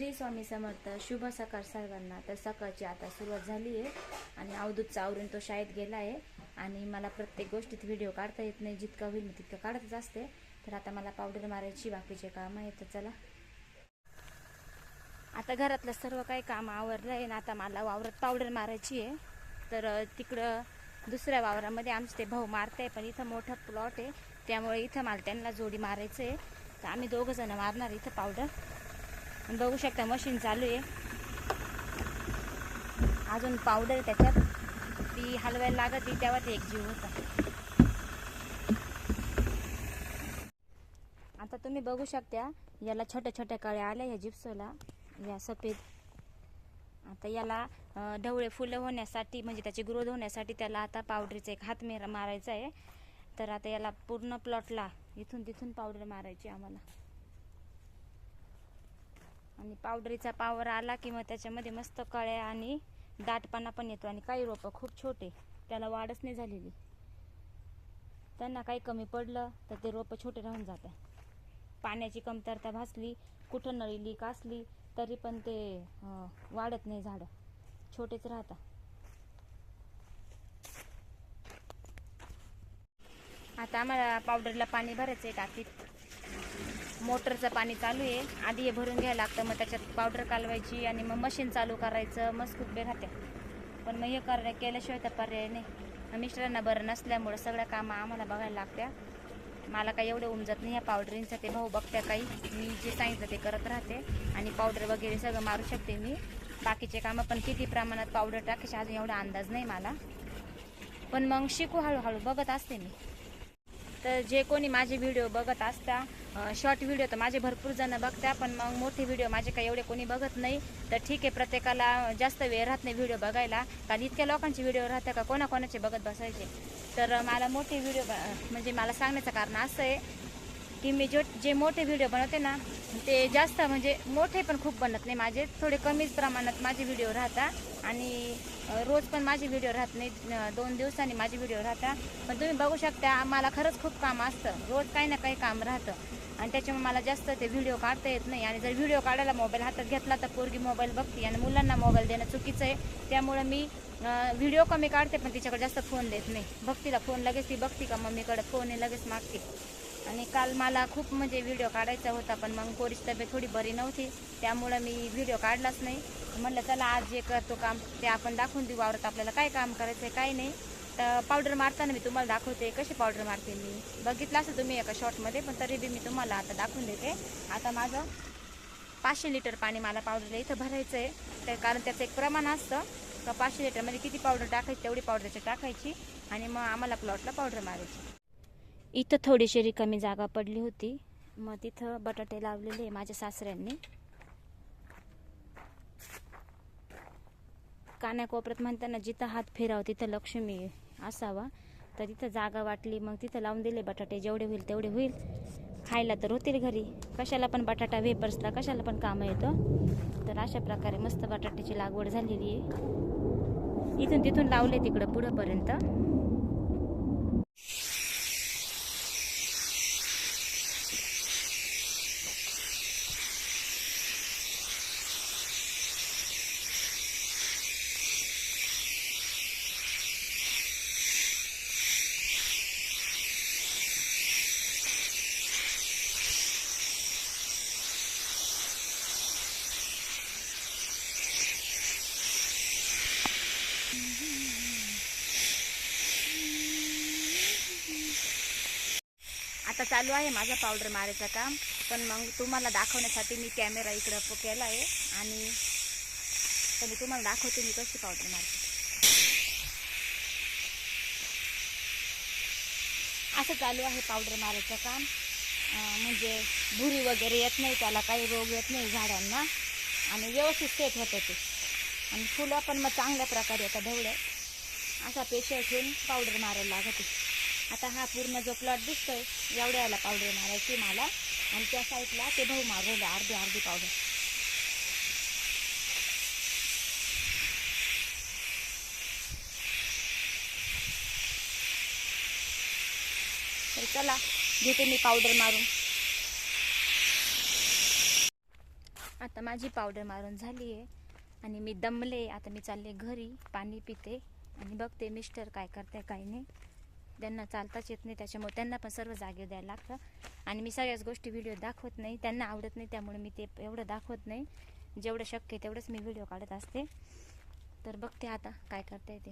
श्री स्वामी समर्थ शुभ सकाळ सर्वांना. तर सकाळची आता सुरुवात झाली आहे आणि अवधूतचा आवरून तो शाळेत गेला आहे आणि मला प्रत्येक गोष्टीत व्हिडिओ काढता येत नाही. जितका होईल मी तितकं काढतच असते. तर आता मला पावडर मारायची बाकीचे काम आहे तर चला. आता घरातलं सर्व काही काम आवरलं आहे आणि आता मला वावरात पावडर मारायची आहे. तर तिकडं दुसऱ्या वावरामध्ये आमचे ते भाऊ मारते पण इथं मोठा प्लॉट आहे. त्यामुळे इथं मला त्यांना जोडी मारायचं आहे तर आम्ही दोघं जण मारणार इथं पावडर बघू शकता मशीन चालू आहे. अजून पावडर त्याच्यात. ती हलवायला लागत ती तेव्हा ते एक जीव होता. आता तुम्ही बघू शकता याला छोट्या छोट्या कळ्या आल्या या जिप्सोला या सफेद. आता याला ढवळे फुलं होण्यासाठी म्हणजे त्याची ग्रोथ होण्यासाठी त्याला आता पावडरीचा एक हात मेरा मारायचा आहे. तर आता याला पूर्ण प्लॉटला इथून तिथून पावडर मारायची आम्हाला. आणि पावडरीचा पावर आला की मग त्याच्यामध्ये मस्त कळ्या आणि दाटपणा पण येतो आणि काही रोपं खूप छोटे त्याला वाढच नाही झालेली. त्यांना काही कमी पडलं तर ते रोपं छोटे राहून जातात. पाण्याची कमतरता भासली कुठं नळी लीक असली तरी पण ते वाढत नाही झाडं. छोटेच राहतात. आता आम्हाला पावडरला पाणी भरायचं आहे टाकीत. मोटरचं पाणी चालू आहे. आधी हे भरून घ्यायला लागतं मग त्याच्यात पावडर कालवायची आणि मग मशीन चालू करायचं मस्त कुठे राहते. पण मग हे कर केल्याशिवाय तर पर्याय नाही. मिस्टरांना बरं नसल्यामुळं सगळ्या कामं आम्हाला बघायला लागत्या. मला काही एवढं उमजत नाही ह्या पावडरींचं ते भाऊ बघत्या काही. मी जे सांगितलं ते करत राहते. आणि पावडर वगैरे सगळं मारू शकते मी. बाकीचे कामं पण किती प्रमाणात पावडर टाकायचे अजून एवढा अंदाज नाही मला. पण मग शिकू हळूहळू बघत असते मी. तर जे कोणी माझे व्हिडिओ बघत असता शॉर्ट व्हिडिओ तर माझे भरपूर जण बघता पण मग मोठे व्हिडिओ माझे काही एवढे कोणी बघत नाही. तर ठीक आहे प्रत्येकाला जास्त वेळ राहत नाही व्हिडिओ बघायला. कारण इतक्या लोकांचे व्हिडिओ राहते का कोणाकोणाचे बघत बसायचे. तर मला मोठे व्हिडिओ म्हणजे मला सांगण्याचं कारण असं आहे की मी जो जे मोठे व्हिडिओ बनवते ना ते जास्त म्हणजे मोठे पण खूप बनत नाही. माझे थोडे कमीच प्रमाणात माझे व्हिडिओ राहतात आणि रोज पण माझे व्हिडिओ राहत नाही दोन दिवसांनी माझे व्हिडिओ राहतात. पण तुम्ही बघू शकता मला खरंच खूप काम असतं. रोज काही ना काही काम राहतं. आणि त्याच्यामुळे मला जास्त ते व्हिडिओ काढता येत नाही. आणि जर व्हिडिओ काढायला मोबाईल हातात घेतला तर पोरगी मोबाईल बघते आणि मुलांना मोबाईल देणं चुकीचं आहे. त्यामुळं मी व्हिडिओ कमी काढते पण तिच्याकडे जास्त फोन देत नाही. बघतीला फोन लगेच ती बघती का मम्मीकडे फोन आहे लगेच मागते. आणि काल मला खूप म्हणजे व्हिडिओ काढायचा होता पण मग पोरीची तब्येत थोडी बरी नव्हती. त्यामुळं मी व्हिडिओ काढलाच नाही. म्हणलं चला आज जे करतो काम. ते आपण दाखवून देऊ. आवडत आपल्याला काय काम करायचं आहे काय नाही. तर पावडर मारताना मी तुम्हाला दाखवते कशी पावडर मारते मी. बघितलं असं तुम्ही एका शॉर्टमध्ये पण तरी बी मी तुम्हाला आता दाखवून देते. आता माझं पाचशे लिटर पाणी मला पावडरला इथं भरायचं आहे तर कारण त्याचं एक प्रमाण असतं. का पाचशे लिटरमध्ये किती पावडर टाकायची तेवढी पावडर त्याच्यात टाकायची. आणि मग आम्हाला प्लॉटला पावडर मारायची. इथं थोडीशी रिकामी जागा पडली होती. मग तिथं बटाटे लावलेले माझ्या सासऱ्यांनी. कानाकोपऱ्यात म्हणताना जिथं हात फिरावं तिथं लक्ष्मी असावा. तर तिथं जागा वाटली मग तिथं लावून दिले बटाटे. जेवढे होईल तेवढे होईल. खायला तर होतील घरी. कशाला पण बटाटा वेपर्सला कशाला पण कामं येतं. तर अशा प्रकारे मस्त बटाट्याची लागवड झालेली आहे. इथून तिथून लावले तिकडं पुढंपर्यंत आता चालू आहे माझा पावडर मारायचं काम. पण मग तुम्हाला दाखवण्यासाठी मी कॅमेरा इकडं केला आहे. आणि तर मी तुम्हाला दाखवते मी कशी पावडर मारते. असं चालू आहे पावडर मारायचं काम. म्हणजे भुरी वगैरे येत नाही त्याला काही रोग येत नाही झाडांना. आणि व्यवस्थित सेट होतं ते. आणि फुलं पण मग चांगल्या प्रकारे येतात ढवळ्या असा पेशल ठेवून पावडर मारायला लागते आता हा पूर्ण जो प्लॉट दिसतोय एवढ्या याला पावडर मारायची मला. आणि त्या साईडला ते भाऊ मारवले अर्धी अर्धी पावडर तर चला घेते मी पावडर मारून. आता माझी पावडर मारून झाली आहे आणि मी दमले आता मी चालले घरी पाणी पिते. आणि बघते मिस्टर काय करते काय नाही. त्यांना चालताच येत नाही त्याच्यामुळे त्यांना पण सर्व जागे द्यायला लागतं. आणि मी सगळ्याच गोष्टी व्हिडिओ दाखवत नाही त्यांना आवडत नाही त्यामुळे मी ते एवढं दाखवत नाही. जेवढं शक्य तेवढंच मी व्हिडिओ काढत असते. तर बघते आता काय करता येते.